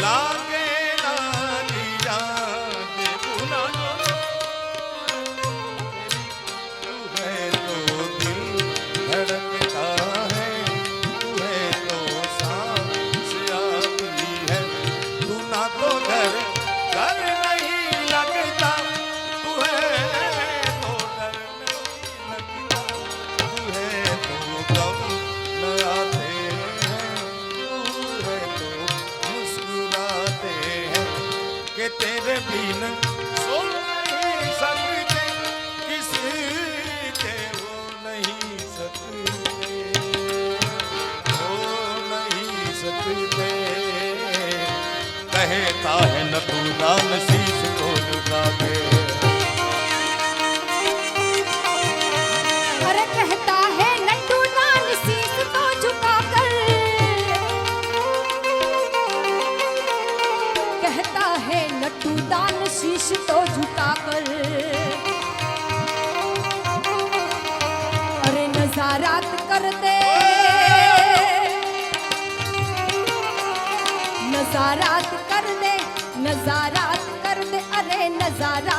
Lord. कर दे नजारा कर दे अरे नजारा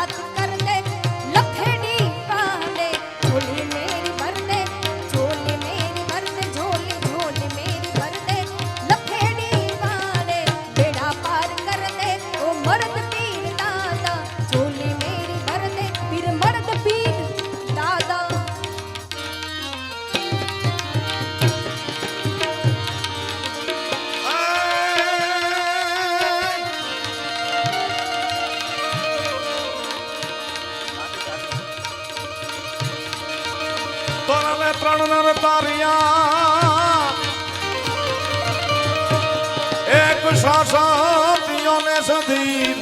સાસાતીઓને સધીર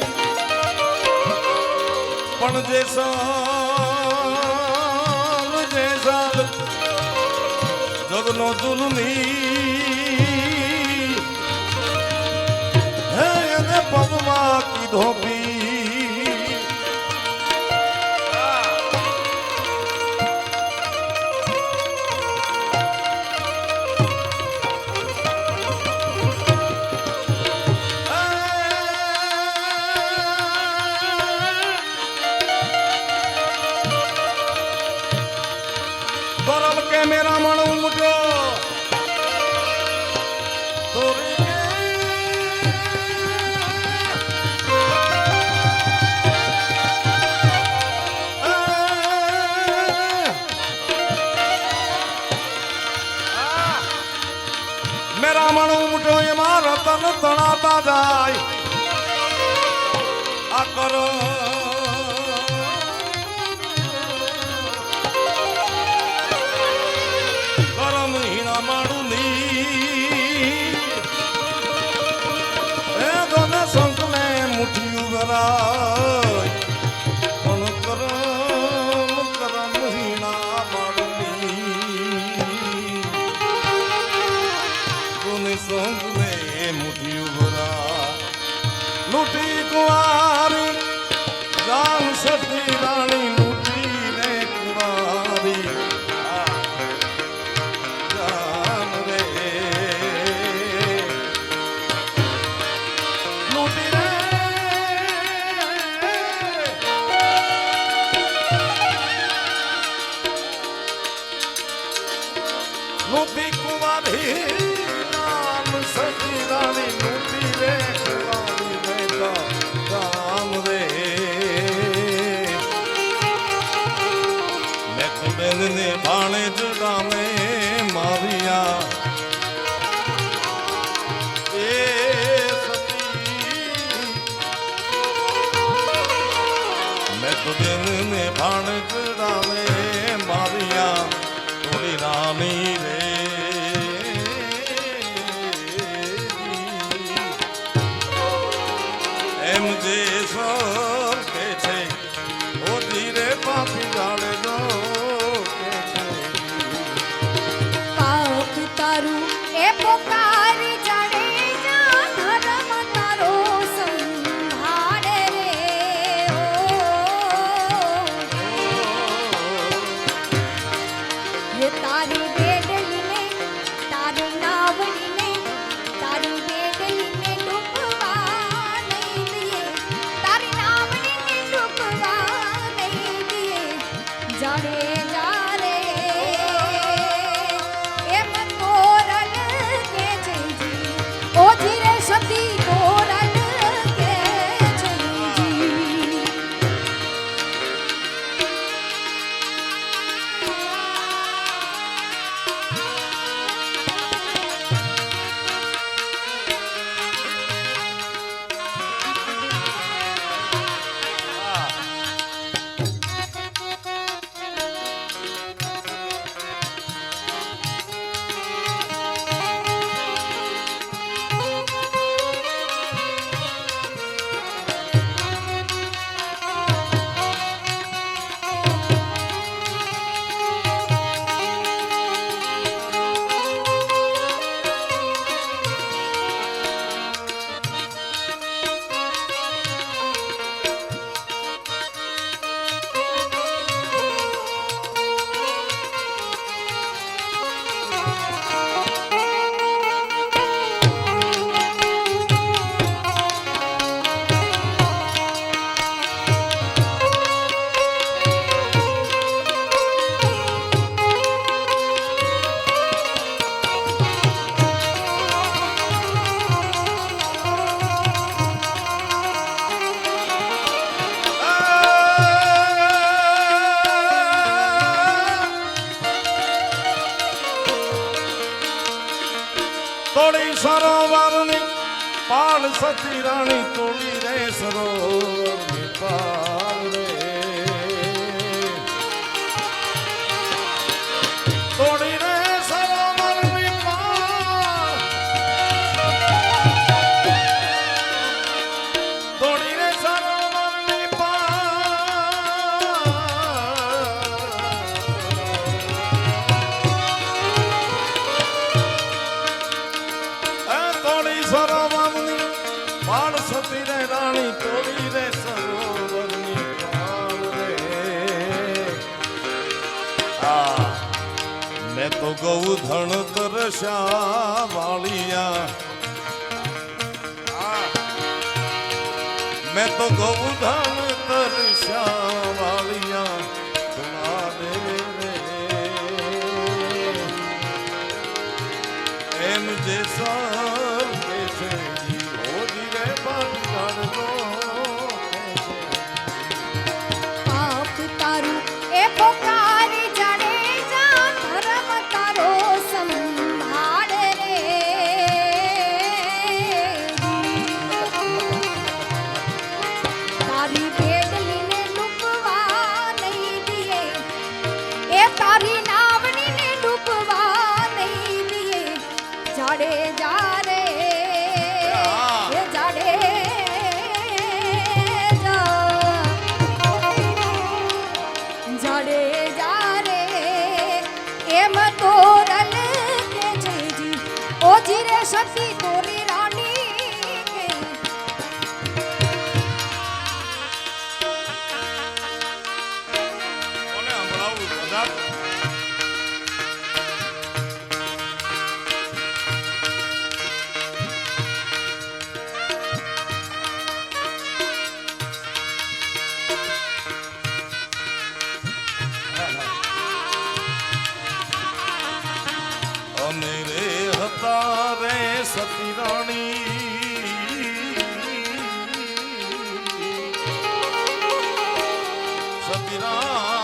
પણ જે સાલ જે સાલ જગનો જુલમી હે એને પગમાં કીધો પી राम পড়ে যা સતી રાણી તોડી રે સરોવર પાર રે તોડી રે સરોવર પાર તોડી રે સરોવર ગૌ ધણ તરશા વાળિયા મેં તો ગૌ ધણ તરશા તારે સતી રાણી સતી રાણી